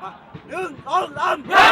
Lan lan lan!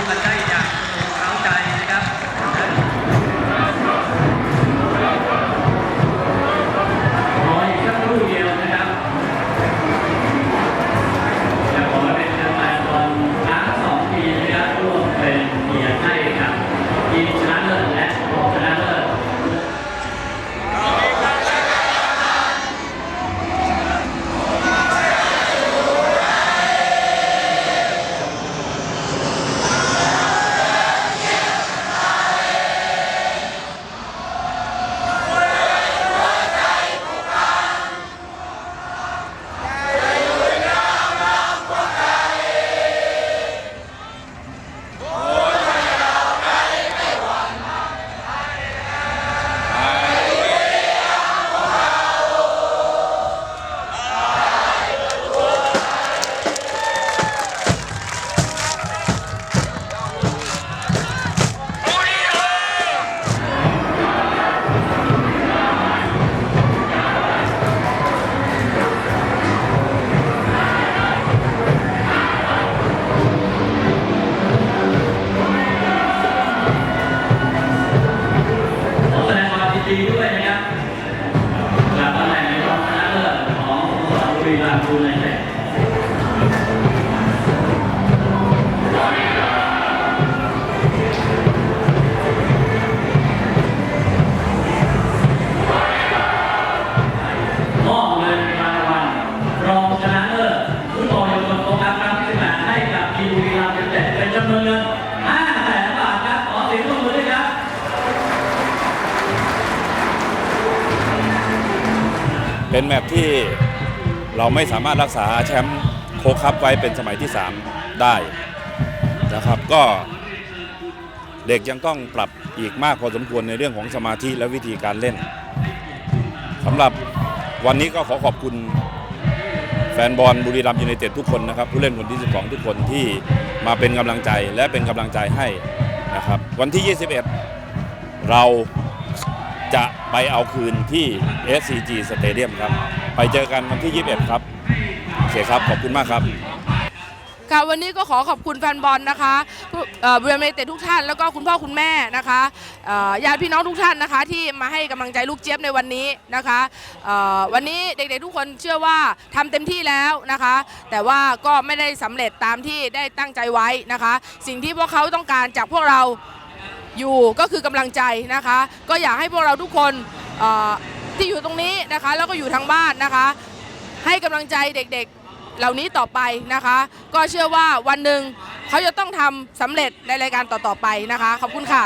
你们在一点 เป็นแมตที่เราไม่สามารถรักษาแชมป์โคคัพไว้เป็นสมัยที่ 3 ได้นะครับก็เด็กยังต้องปรับอีกมากพอสมควรในเรื่องของสมาธิและวิธีการเล่นสำหรับวันนี้ก็ขอขอบคุณแฟนบอลบุรีรัมย์ยูไนเต็ดทุกคนนะครับ ผู้เล่นคนที่ 12 ทุกคนที่มาเป็นกำลังใจและเป็นกำลังใจให้นะครับ วันที่ 21 เรา จะไปเอาคืนที่ SCG Stadium ครับ ไปเจอกันวันที่ 21 ครับโอเคครับ ขอบคุณมากครับ ค่ะวันนี้ก็ขอขอบคุณแฟนบอลนะคะผู้เบรีรัมเต็ทุกท่านแล้วก็คุณพ่อคุณแม่นะคะเอ่อญาติพี่น้องทุกท่านนะคะ ที่มาให้กำลังใจลูกเจี๊ยบในวันนี้นะคะเอ่อวันนี้เด็กๆทุกคนเชื่อว่าทำเต็มที่แล้วนะคะ แต่ว่าก็ไม่ได้สำเร็จตามที่ได้ตั้งใจไว้นะคะ สิ่งที่พวกเขาต้องการจากพวกเรา อยู่ก็คือกำลังใจนะคะ ก็อยากให้พวกเราทุกคนที่อยู่ตรงนี้นะคะ แล้วก็อยู่ทางบ้านนะคะ ให้กำลังใจเด็กๆเหล่านี้ต่อไปนะคะ ก็เชื่อว่าวันหนึ่งเขาจะต้องทำสำเร็จในรายการต่อๆไปนะคะ ขอบคุณค่ะ